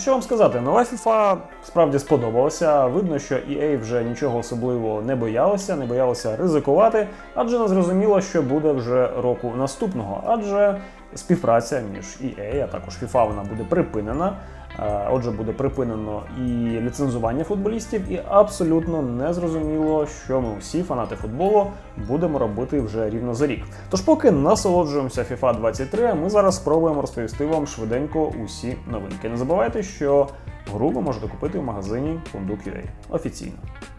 Що вам сказати, нова FIFA справді сподобалася. Видно, що EA вже нічого особливо не боялася, не боялася ризикувати, адже не зрозуміло, що буде вже року наступного. Адже співпраця між EA, а також FIFA вона буде припинена. Е, Отже, буде припинено і ліцензування футболістів, і абсолютно незрозуміло, що ми всі фанати футболу будемо робити вже рівно за рік. Тож, поки насолоджуємося FIFA 23, ми зараз спробуємо розповісти вам швиденько усі новинки. Не забувайте, що гру ви можете купити в магазині Funduk.ua офіційно.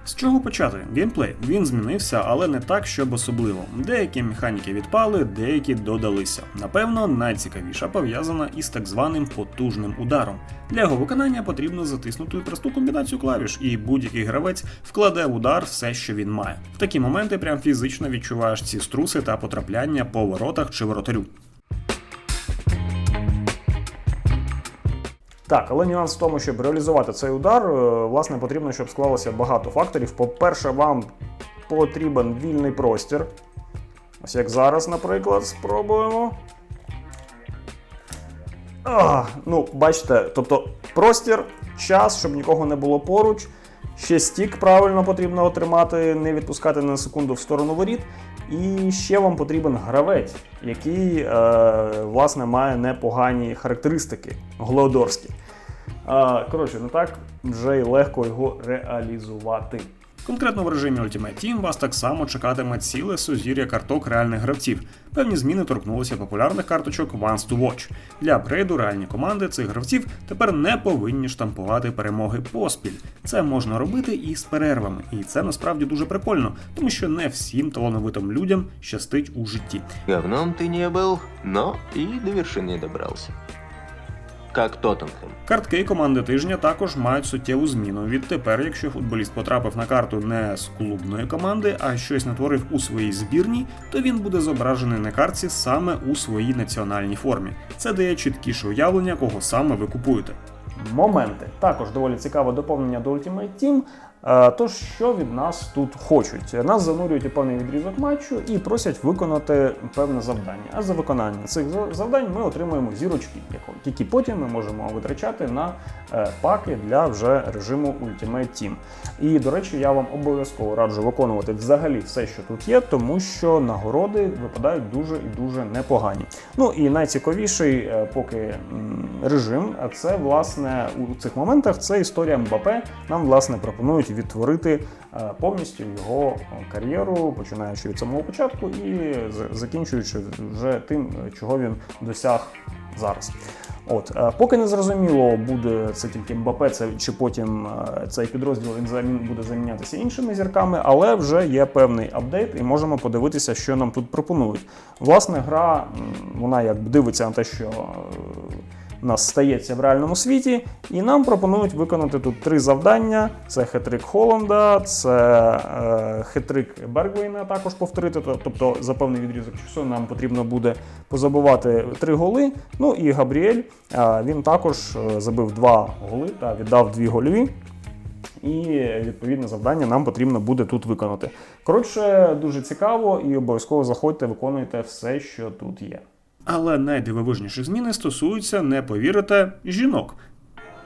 З чого почати? Геймплей він змінився, але не так, щоб особливо. Деякі механіки відпали, деякі додалися. Напевно, найцікавіша пов'язана із так званим потужним ударом. Для його виконання потрібно затиснути просту комбінацію клавіш, і будь-який гравець вкладе в удар все, що він має. В такі моменти прям фізично відчуваєш ці струси та потрапляння по воротах чи воротарю. Так, але нюанс в тому, щоб реалізувати цей удар, е, власне, потрібно, щоб склалося багато факторів. По-перше, вам потрібен вільний простір. Ось як зараз, наприклад, спробуємо. А, ну, бачите, тобто простір, час, щоб нікого не було поруч. Ще стік правильно потрібно отримати, не відпускати на секунду в сторону воріт. І ще вам потрібен гравець, який е, власне має непогані характеристики голодорські. Е, коротше, не так вже й легко його реалізувати. Конкретно в режимі Ultimate Team вас так само чекатиме ціле сузір'я карток реальних гравців. Певні зміни торкнулися популярних карточок Once to Watch. Для апгрейду реальні команди цих гравців тепер не повинні штампувати перемоги поспіль. Це можна робити і з перервами, і це насправді дуже прикольно, тому що не всім талановитим людям щастить у житті. Говном ты не был, но и до вершины добрался. Как Тоттенхем. Картки команди тижня також мають суттєву зміну. Відтепер, якщо футболіст потрапив на карту не з клубної команди, а щось натворив у своїй збірній, то він буде зображений на картці саме у своїй національній формі. Це дає чіткіше уявлення, кого саме ви купуєте. моменти. Також доволі цікаве доповнення до Ultimate Team. Е, Тож, що від нас тут хочуть? Нас занурюють у певний відрізок матчу і просять виконати певне завдання. А за виконання цих завдань ми отримуємо зірочки, які потім ми можемо витрачати на е, паки для вже режиму Ultimate Team. І, до речі, я вам обов'язково раджу виконувати взагалі все, що тут є, тому що нагороди випадають дуже і дуже непогані. Ну і найцікавіший е, поки режим, це власне у цих моментах це історія Мбапе. Нам власне пропонують відтворити е, повністю його е, кар'єру, починаючи від самого початку і закінчуючи вже тим, е, чого він досяг зараз. От, поки не зрозуміло, буде це тільки Мбапе, це чи потім цей підрозділ він замін буде замінятися іншими зірками, але вже є певний апдейт, і можемо подивитися, що нам тут пропонують. Власне, гра вона як дивиться на те, що у нас стається в реальному світі, і нам пропонують виконати тут три завдання: це хетрик Холланда, це е, хетрик Бергвейна також повторити. Тобто за певний відрізок часу нам потрібно буде позабувати три голи. Ну і Габріель е, він також е, забив два голи та віддав дві гольові. І відповідне завдання нам потрібно буде тут виконати. Коротше, дуже цікаво, і обов'язково заходьте, виконуйте все, що тут є. Але найдивовижніші зміни стосуються, не повірите, жінок.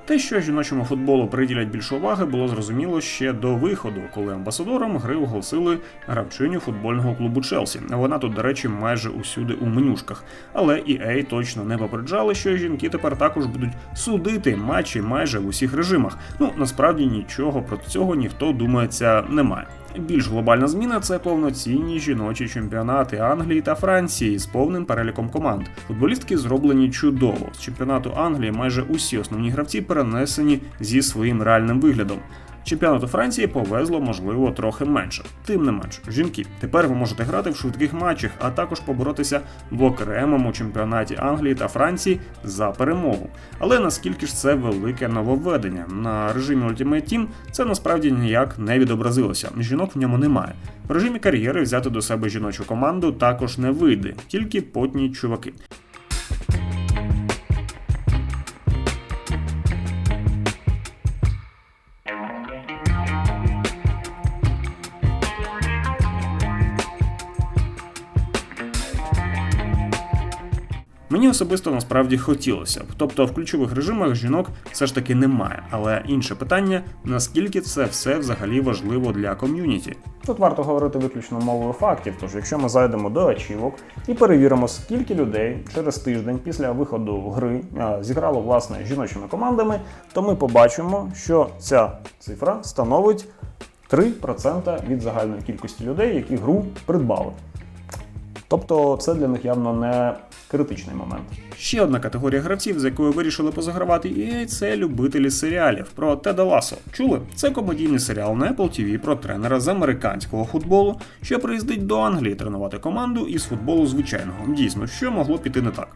Те, що жіночому футболу приділять більше уваги, було зрозуміло ще до виходу, коли амбасадором гри оголосили гравчиню футбольного клубу Челсі. Вона тут, до речі, майже усюди у менюшках. Але EA точно не попереджали, що жінки тепер також будуть судити матчі майже в усіх режимах. Ну насправді нічого проти цього ніхто думається немає. Більш глобальна зміна це повноцінні жіночі чемпіонати Англії та Франції з повним переліком команд. Футболістки зроблені чудово. З чемпіонату Англії майже усі основні гравці перенесені зі своїм реальним виглядом. Чемпіонату Франції повезло, можливо, трохи менше. Тим не менш, жінки, тепер ви можете грати в швидких матчах, а також поборотися в окремому чемпіонаті Англії та Франції за перемогу. Але наскільки ж це велике нововведення? На режимі Ultimate Team це насправді ніяк не відобразилося. Жінок в ньому немає. В режимі кар'єри взяти до себе жіночу команду також не вийде, тільки потні чуваки. Мені особисто насправді хотілося б. Тобто в ключових режимах жінок все ж таки немає. Але інше питання, наскільки це все взагалі важливо для ком'юніті. Тут варто говорити виключно мовою фактів, тож якщо ми зайдемо до ачівок і перевіримо, скільки людей через тиждень після виходу гри а, зіграло власне жіночими командами, то ми побачимо, що ця цифра становить 3% від загальної кількості людей, які гру придбали. Тобто це для них явно не критичний момент. Ще одна категорія гравців, з якою вирішили позагравати EA, це любителі серіалів про Теда Ласо. Чули? Це комедійний серіал на Apple TV про тренера з американського футболу, що приїздить до Англії тренувати команду із футболу звичайного. Дійсно, що могло піти не так.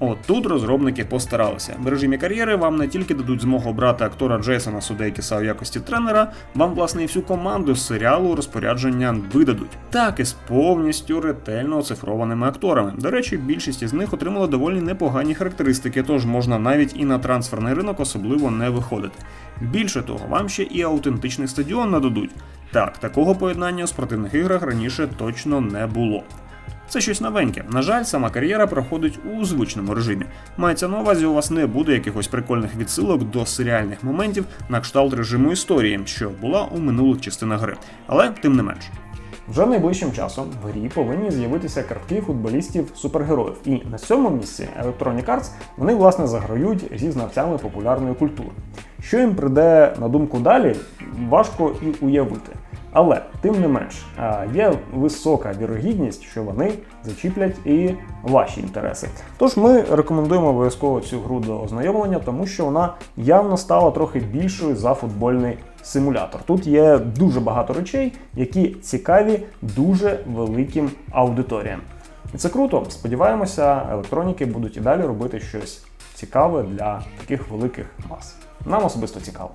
От тут розробники постаралися. В режимі кар'єри вам не тільки дадуть змогу обрати актора Джейсона Судейкіса у якості тренера, вам власне і всю команду з серіалу розпорядження видадуть. Так і з повністю ретельно оцифрованими акторами. До речі, більшість із них отримала доволі непогані характеристики, тож можна навіть і на трансферний ринок особливо не виходити. Більше того, вам ще і аутентичний стадіон нададуть. Так, такого поєднання у спортивних іграх раніше точно не було. Це щось новеньке. На жаль, сама кар'єра проходить у звичному режимі. Мається на увазі, у вас не буде якихось прикольних відсилок до серіальних моментів на кшталт режиму історії, що була у минулих частинах гри. Але тим не менш. Вже найближчим часом в грі повинні з'явитися картки футболістів супергероїв. І на цьому місці Electronic Arts вони власне заграють зі знавцями популярної культури. Що їм прийде на думку далі, важко і уявити. Але тим не менш є висока вірогідність, що вони зачіплять і ваші інтереси. Тож ми рекомендуємо обов'язково цю гру до ознайомлення, тому що вона явно стала трохи більшою за футбольний симулятор. Тут є дуже багато речей, які цікаві дуже великим аудиторіям. І це круто. Сподіваємося, електроніки будуть і далі робити щось цікаве для таких великих мас. Нам особисто цікаво.